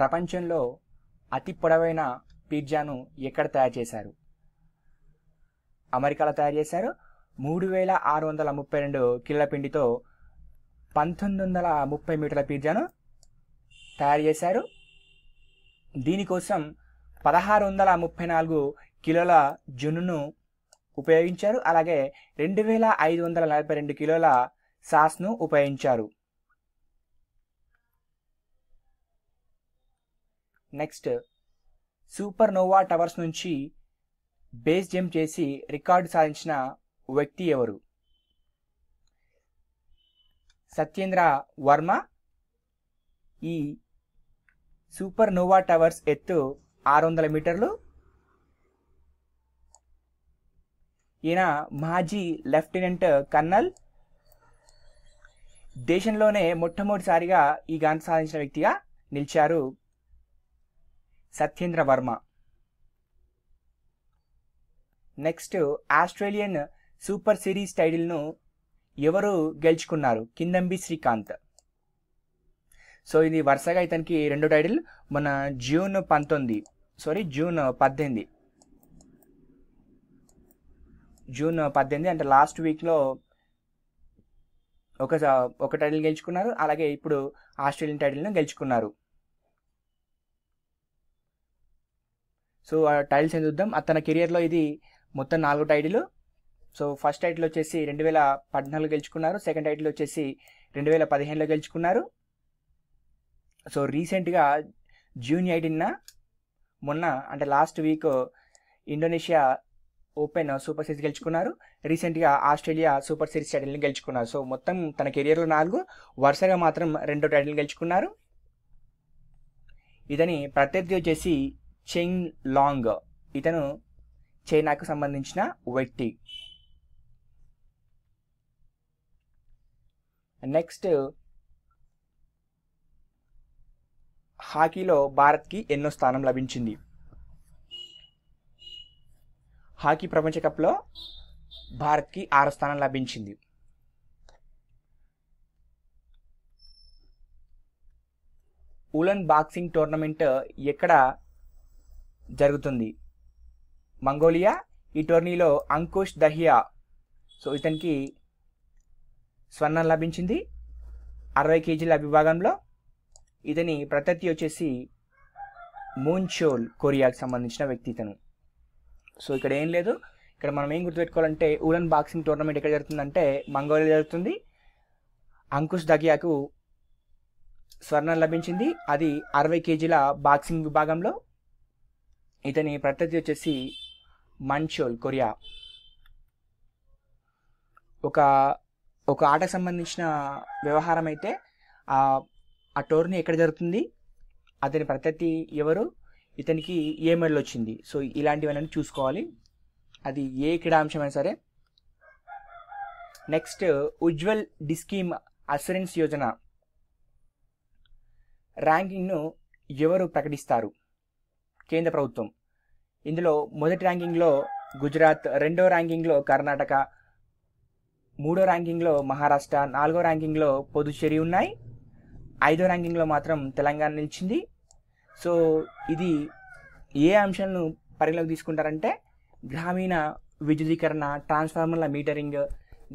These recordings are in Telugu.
ప్రపంచంలో అతి పొడవైన పిజ్జాను ఎక్కడ తయారు చేశారు? అమెరికాలో తయారు చేశారు. మూడు వేల ఆరు వందల ముప్పై రెండు కిలోల పిండితో పంతొమ్మిది వందల ముప్పై మీటర్ల పిజ్జాను తయారు చేశారు. దీనికోసం పదహారు వందల ముప్పై నాలుగు కిలోల జున్నును ఉపయోగించారు. అలాగే రెండు వేల ఐదు వందల నలభై రెండు కిలోల సాస్ను ఉపయోగించారు. నెక్స్ట్ సూపర్ నోవా టవర్స్ నుంచి బేస్ జంప్ చేసి రికార్డు సాధించిన వ్యక్తి ఎవరు? సత్యేంద్ర వర్మ. ఈ సూపర్ నోవా టవర్స్ ఎత్తు ఆరు వందల మీటర్లు. ఈయన మాజీ లెఫ్టినెంట్ కర్నల్. దేశంలోనే మొట్టమొదటిసారిగా ఈ గాన్ సాధించిన వ్యక్తిగా నిలిచారు Satyendra Verma. Next Australian super series టైటిల్ను ఎవరు గెలుచుకున్నారు? కిందంబి శ్రీకాంత్. సో ఇది వరుసగా ఇతనికి రెండో టైటిల్ మన జూన్ పంతొమ్మిది సారీ జూన్ పద్దెనిమిది. జూన్ పద్దెనిమిది అంటే లాస్ట్ వీక్లో ఒక ఒక టైటిల్ గెలుచుకున్నారు అలాగే ఇప్పుడు ఆస్ట్రేలియన్ టైటిల్ను గెలుచుకున్నారు. సో ఆ టైటిల్స్ ఏం చూద్దాం. తన కెరియర్లో ఇది మొత్తం నాలుగు టైటిల్. సో ఫస్ట్ టైటిల్ వచ్చేసి రెండు వేల పద్నాలుగు గెలుచుకున్నారు. సెకండ్ టైటిల్ వచ్చేసి రెండు వేల పదిహేనులో గెలుచుకున్నారు. సో రీసెంట్గా జూన్ ఎయిటీన్న మొన్న అంటే last week Indonesia open super series గెలుచుకున్నారు. రీసెంట్గా ఆస్ట్రేలియా సూపర్ సిరీస్ టైటిల్ని గెలుచుకున్నారు. సో మొత్తం తన కెరియర్లో నాలుగు వరుసగా మాత్రం రెండో టైటిల్ గెలుచుకున్నారు. ఇతని ప్రత్యర్థి వచ్చేసి చెంగ్ లాంగ్ ఇతను చైనాకు సంబంధించిన వ్యక్తి. నెక్స్ట్ హాకీలో భారత్కి ఎన్నో స్థానం లభించింది. హాకీ ప్రపంచ కప్లో భారత్కి ఆరు స్థానం లభించింది. ఉలన్ బాక్సింగ్ టోర్నమెంట్ ఎక్కడ జరుగుతుంది. మంగోలియా ఈ టోర్నీలో అంకుష్ దహియా. సో ఇతనికి స్వర్ణం లభించింది. అరవై కేజీల విభాగంలో ఇతని ప్రత్యర్థి వచ్చేసి మూన్చోల్ కొరియాకు సంబంధించిన వ్యక్తి ఇతను. సో ఇక్కడ ఏం లేదు. ఇక్కడ మనం ఏం గుర్తుపెట్టుకోవాలంటే ఉలన్ బాక్సింగ్ టోర్నమెంట్ ఎక్కడ జరుగుతుందంటే మంగోలియా జరుగుతుంది. అంకుష్ దగియాకు స్వర్ణం లభించింది. అది అరవై కేజీల బాక్సింగ్ విభాగంలో ఇతని ప్రత్యర్థి వచ్చేసి మన్చోల్ కొరియా. ఒక ఒక ఆటకు సంబంధించిన వ్యవహారం అయితే ఆ ఆ టోర్నీ ఎక్కడ జరుగుతుంది? అతని ప్రత్యర్థి ఎవరు? ఇతనికి ఏ మెడల్ వచ్చింది? సో ఇలాంటివన్నీ చూసుకోవాలి. అది ఏ క్రీడాంశమైనా సరే. Next Ujwal discom assurance Yojana. ర్యాంకింగ్ను ఎవరు ప్రకటిస్తారు? కేంద్ర ప్రభుత్వం. ఇందులో మొదటి ర్యాంకింగ్లో గుజరాత్ రెండో ర్యాంకింగ్లో కర్ణాటక మూడో ర్యాంకింగ్లో మహారాష్ట్ర నాలుగో ర్యాంకింగ్లో పుదుచ్చేరి ఉన్నాయి. ఐదో ర్యాంకింగ్లో మాత్రం తెలంగాణ నిలిచింది. సో ఇది ఏ అంశాలను పరిగణలోకి తీసుకుంటారంటే గ్రామీణ విద్యుదీకరణ ట్రాన్స్ఫార్మర్ల మీటరింగ్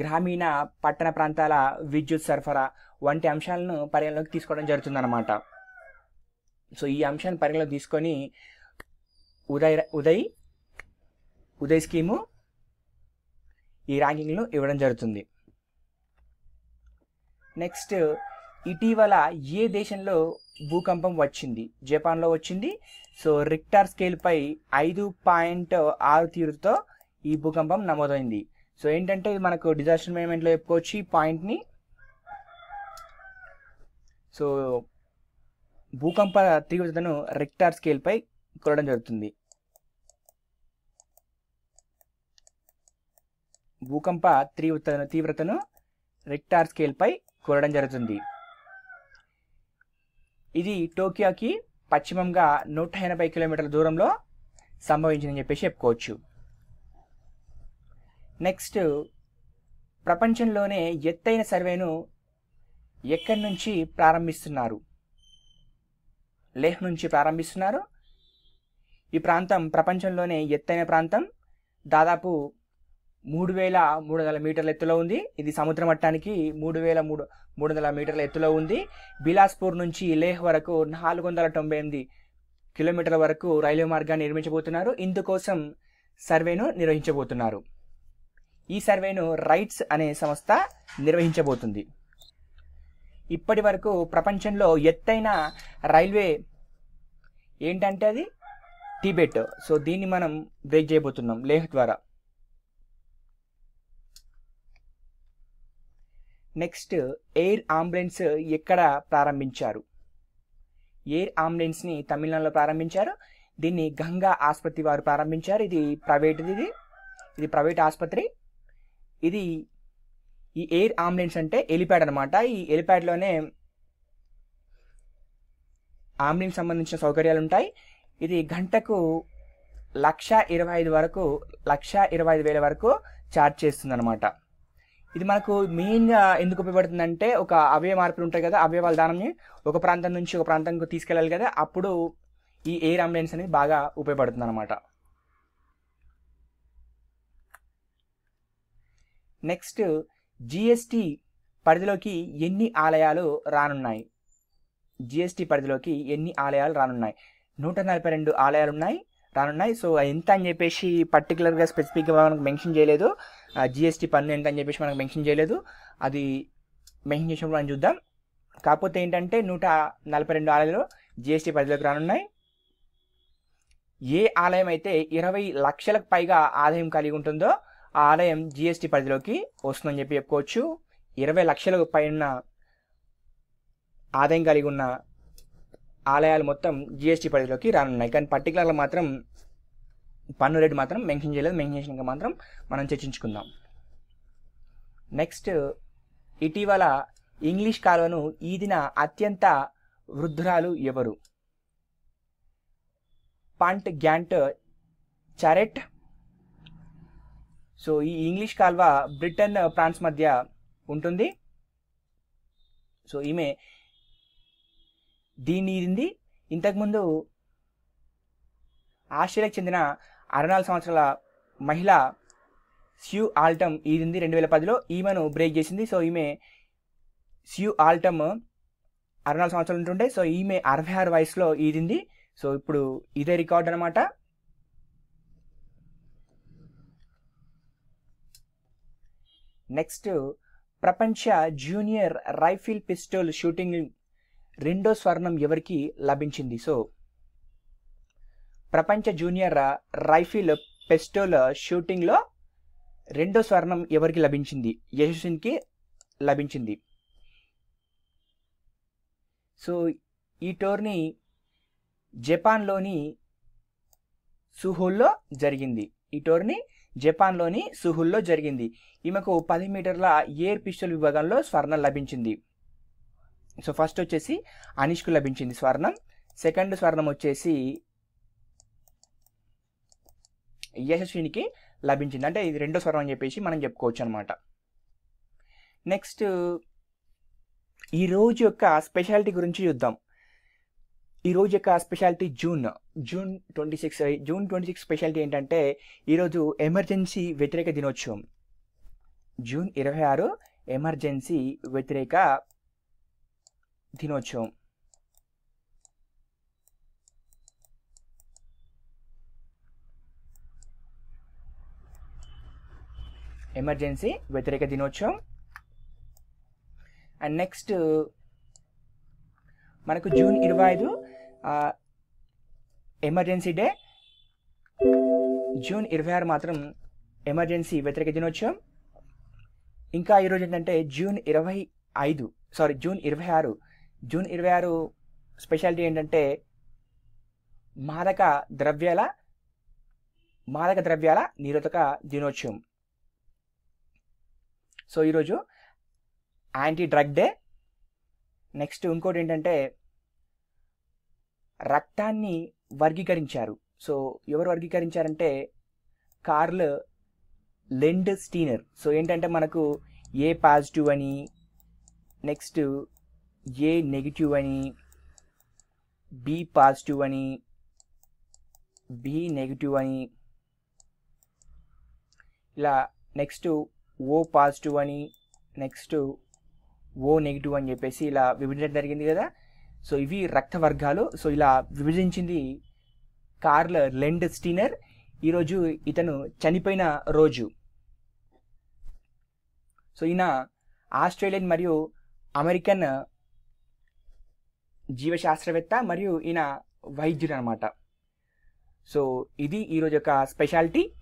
గ్రామీణ పట్టణ ప్రాంతాల విద్యుత్ సరఫరా వంటి అంశాలను పరిగణలోకి తీసుకోవడం జరుగుతుందన్నమాట. సో ఈ అంశాన్ని పరిగణలోకి తీసుకొని ఉదయ్ ఉదయ్ ఉదయ్ స్కీము ఈ ర్యాంకింగ్ను ఇవ్వడం జరుగుతుంది. నెక్స్ట్ ఇటీవల ఏ దేశంలో భూకంపం వచ్చింది? జపాన్లో వచ్చింది. సో రిక్టార్ స్కేల్పై ఐదు పాయింట్ ఆరు తీరుతో ఈ భూకంపం నమోదైంది. సో ఏంటంటే ఇది మనకు డిజాస్టర్ మేనేజ్మెంట్లో చెప్పుకోవచ్చు ఈ పాయింట్ని. సో భూకంప తీవ్రతను రిక్టార్ స్కేల్పై కొలడం జరుగుతుంది. భూకంప తీవ్రత తీవ్రతను రిక్టార్ స్కేల్పై కొలడం జరుగుతుంది. ఇది టోక్యోకి పశ్చిమంగా నూట ఎనభై కిలోమీటర్ల దూరంలో సంభవించిందని చెప్పేసి చెప్పుకోవచ్చు. నెక్స్ట్ ప్రపంచంలోనే ఎత్తైన సర్వేను ఎక్కడి నుంచి ప్రారంభిస్తున్నారు? లేహ్ నుంచి ప్రారంభిస్తున్నారు? ఈ ప్రాంతం ప్రపంచంలోనే ఎత్తైన ప్రాంతం. దాదాపు మూడు వేల మూడు వందల మీటర్ల ఎత్తులో ఉంది. ఇది సముద్ర మట్టానికి మూడు వేల మూడు మూడు వందల మీటర్ల ఎత్తులో ఉంది. బిలాస్పూర్ నుంచి లేహ్ వరకు నాలుగు వందల తొంభై ఎనిమిది కిలోమీటర్ల వరకు రైల్వే మార్గాన్ని నిర్మించబోతున్నారు. ఇందుకోసం సర్వేను నిర్వహించబోతున్నారు. ఈ సర్వేను రైట్స్ అనే సంస్థ నిర్వహించబోతుంది. ఇప్పటి వరకు ప్రపంచంలో ఎత్తైన రైల్వే ఏంటంటే అది? టిబెట్. సో దీన్ని మనం బ్రేక్ చేయబోతున్నాం లేహ్ ద్వారా. నెక్స్ట్ ఎయిర్ అంబులెన్స్ ఎక్కడ ప్రారంభించారు? ఎయిర్ అంబులెన్స్ని తమిళనాడులో ప్రారంభించారు. దీన్ని గంగా ఆసుపత్రి వారు ప్రారంభించారు. ఇది ప్రైవేట్ది ఇది. ఇది ప్రైవేట్ ఆసుపత్రి. ఇది ఈ ఎయిర్ అంబులెన్స్ అంటే ఎలిప్యాడ్ అనమాట ఈ ఎలిప్యాడ్లోనే అంబులెన్స్ సంబంధించిన సౌకర్యాలు ఉంటాయి. ఇది గంటకు లక్ష ఇరవై ఐదు వరకు లక్ష ఇరవై ఐదు వేల వరకు ఛార్జ్ చేస్తుంది అనమాట ఇది మనకు మెయిన్గా ఎందుకు ఉపయోగపడుతుందంటే ఒక అవయవ మార్పులు ఉంటాయి కదా అవయవాల దానాన్ని ఒక ప్రాంతం నుంచి ఒక ప్రాంతానికి తీసుకెళ్ళాలి కదా అప్పుడు ఈ ఎయిర్ అంబులెన్స్ అనేది బాగా ఉపయోగపడుతుంది అనమాట నెక్స్ట్ జిఎస్టి పరిధిలోకి ఎన్ని ఆలయాలు రానున్నాయి? జిఎస్టి పరిధిలోకి ఎన్ని ఆలయాలు రానున్నాయి? నూట నలభై రెండు ఆలయాలు ఉన్నాయి రానున్నాయి. సో ఎంత అని చెప్పేసి పర్టికులర్గా స్పెసిఫిక్గా మనకు మెన్షన్ చేయలేదు. జిఎస్టీ పన్ను ఎంత అని చెప్పేసి మనకు మెన్షన్ చేయలేదు. అది మెన్షన్ చేసినప్పుడు మనం చూద్దాం. కాకపోతే ఏంటంటే నూట నలభై రెండు ఆలయాలు జిఎస్టీ పరిధిలోకి రానున్నాయి. ఏ ఆలయం అయితే ఇరవై లక్షలకు పైగా ఆదాయం కలిగి ఉంటుందో ఆ ఆలయం జిఎస్టీ పరిధిలోకి వస్తుందని చెప్పి చెప్పుకోవచ్చు. ఇరవై లక్షలకు పైన ఆదాయం కలిగి ఉన్న ఆలయాలు మొత్తం జిఎస్టీ పరిధిలోకి రానున్నాయి. కానీ పర్టికులర్గా మాత్రం పన్ను రేటు మాత్రం మెన్షన్ చేయలేదు. మెన్షన్ చేసినాక మాత్రం మనం చర్చించుకుందాం. నెక్స్ట్ ఇటీవల ఇంగ్లీష్ కాలువను ఈదిన అత్యంత వృద్ధురాలు ఎవరు? Pat Gallant Charette. సో ఈ ఇంగ్లీష్ కాల్వ బ్రిటన్ ఫ్రాన్స్ మధ్య ఉంటుంది. సో ఈమె దీన్ని ఈదింది ఇంతకుముందు ఆస్ట్రేలియాకి చెందిన అరవై నాలుగు సంవత్సరాల మహిళ స్యూ ఆల్టమ్ ఈదింది రెండు వేల పదిలో. ఈమెను బ్రేక్ చేసింది. సో ఈమె స్యూ ఆల్టమ్ అరవై నాలుగు సంవత్సరాలు ఉంటుండే. సో ఈమె అరవై ఆరు వయసులో ఈదింది. సో ఇప్పుడు ఇదే రికార్డ్ అనమాట నెక్స్ట్ ప్రపంచ జూనియర్ రైఫిల్ పిస్టోల్ షూటింగ్ రెండో స్వర్ణం ఎవరికి లభించింది? సో ప్రపంచ జూనియర్ రైఫిల్ పెస్టోల్ షూటింగ్లో రెండో స్వర్ణం ఎవరికి లభించింది? యశస్విన్కి లభించింది. సో ఈ టోర్నీ జపాన్లోని సుహుల్లో జరిగింది. ఈ టోర్నీ జపాన్లోని సుహుల్లో జరిగింది. ఈమెకు పది మీటర్ల ఎయిర్ పిస్టల్ విభాగంలో స్వర్ణం లభించింది. సో ఫస్ట్ వచ్చేసి అనిష్కు లభించింది స్వర్ణం. సెకండ్ స్వర్ణం వచ్చేసి యశస్వినికి లభించింది. అంటే ఇది రెండో స్వర్ణం అని చెప్పేసి మనం చెప్పుకోవచ్చు అనమాట నెక్స్ట్ ఈ రోజు యొక్క స్పెషాలిటీ గురించి చూద్దాం. ఈ రోజు యొక్క speciality June. June twenty six June twenty six speciality ఏంటంటే ఈరోజు ఎమర్జెన్సీ వ్యతిరేక దినోత్సవం. జూన్ ఇరవై ఆరు ఎమర్జెన్సీ వ్యతిరేక దినోత్సవం ఎమర్జెన్సీ వ్యతిరేక దినోత్సవం. అండ్ నెక్స్ట్ మనకు జూన్ ఇరవై ఐదు ఎమర్జెన్సీ డే. జూన్ ఇరవై ఆరు మాత్రం ఎమర్జెన్సీ వ్యతిరేక దినోత్సవం. ఇంకా ఈరోజు ఏంటంటే జూన్ ఇరవై ఐదు సారీ జూన్ ఇరవై ఆరు జూన్ ఇరవై ఆరు స్పెషాలిటీ ఏంటంటే మాదక ద్రవ్యాల మాదక ద్రవ్యాల నిరోధక దినోత్సవం. సో ఈరోజు యాంటీ డ్రగ్ డే నెక్స్ట్ ఇంకోటి ఏంటంటే రక్తాన్ని వర్గీకరించారు. సో ఎవరు వర్గీకరించారంటే కార్ల్ లెండ్ స్టీనర్. సో ఏంటంటే మనకు ఏ పాజిటివ్ అని నెక్స్ట్ ఏ నెగిటివ్ అని బి పాజిటివ్ అని బి నెగిటివ్ అని ఇలా నెక్స్ట్ ఓ పాజిటివ్ అని నెక్స్ట్ ఓ నెగిటివ్ అని చెప్పేసి ఇలా విభజించడం జరిగింది కదా. సో ఇవి రక్త వర్గాలు. సో ఇలా విభజించింది కార్ల్ లెండ్ స్టీనర్. ఈరోజు ఇతను చనిపోయిన రోజు. సో ఈయన ఆస్ట్రేలియన్ మరియు అమెరికన్ జీవశాస్త్రవేత్త మరియు ఈయన వైద్యుడు అనమాట సో ఇది ఈరోజు యొక్క స్పెషాలిటీ.